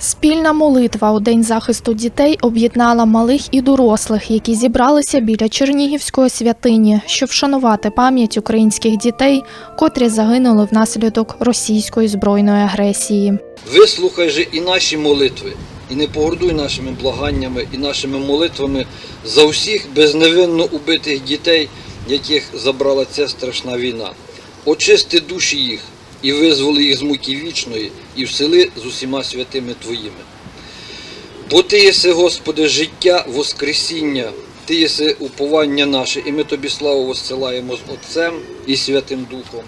Спільна молитва у День захисту дітей об'єднала малих і дорослих, які зібралися біля Чернігівської святині, щоб вшанувати пам'ять українських дітей, котрі загинули внаслідок російської збройної агресії. Вислухай же і наші молитви, і не погордуй нашими благаннями і нашими молитвами за усіх безневинно убитих дітей, яких забрала ця страшна війна. Очисти душі їх і визволи їх з муки вічної, і всели з усіма святими Твоїми. Бо Ти єси, Господи, життя, Воскресіння, Ти єси уповання наше, і ми Тобі славу воссилаємо з Отцем і Святим Духом,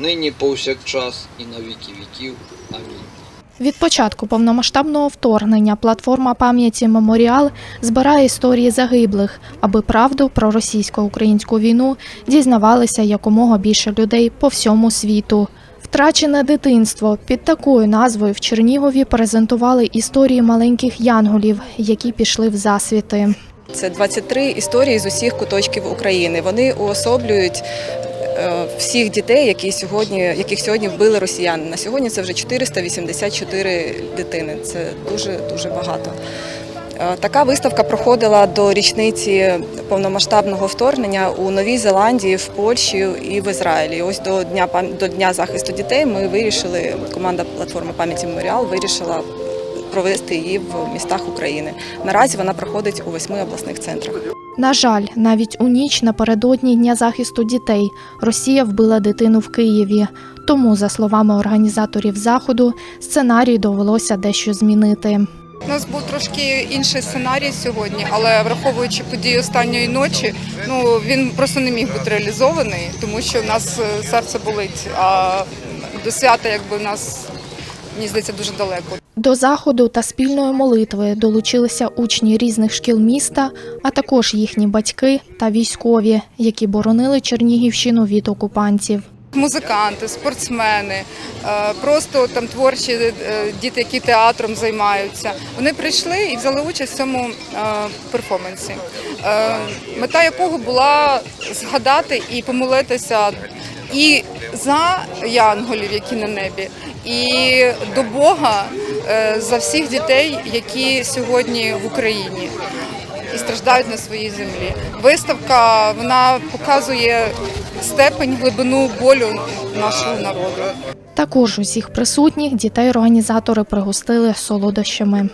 нині повсякчас і на віки віків. Амінь. Від початку повномасштабного вторгнення платформа пам'яті Меморіал збирає історії загиблих, аби правду про російсько-українську війну дізнавалися якомога більше людей по всьому світу. Втрачене дитинство під такою назвою в Чернігові презентували історії маленьких янголів, які пішли в засвіти. Це 23 історії з усіх куточків України. Вони уособлюють е, всіх дітей, які сьогодні, яких сьогодні вбили росіяни. На сьогодні це вже 484 дитини. Це дуже дуже багато. Е, Така виставка проходила до річниці повномасштабного вторгнення у Новій Зеландії, в Польщі і в Ізраїлі. Ось до дня до дня захисту дітей ми вирішили. Команда платформи пам'яті Меморіал вирішила провести її в містах України. Наразі вона проходить у восьми обласних центрах. На жаль, навіть у ніч напередодні Дня захисту дітей Росія вбила дитину в Києві. Тому, за словами організаторів заходу, сценарій довелося дещо змінити. У нас був трошки інший сценарій сьогодні, але враховуючи події останньої ночі, ну він просто не міг бути реалізований, тому що в нас е, серце болить. А до свята, якби в нас мені здається дуже далеко. До заходу та спільної молитви долучилися учні різних шкіл міста, а також їхні батьки та військові, які боронили Чернігівщину від окупантів. Музиканти, спортсмени, е, просто там творчі е, діти, які театром займаються. Вони прийшли і взяли участь в цьому е, перформансі, мета якого була згадати і помолитися і за янголів, які на небі, і до Бога за всіх дітей, які сьогодні в Україні і страждають на своїй землі. Виставка вона показує степень глибину болю нашого народу. Також усіх присутніх дітей організатори пригостили солодощами.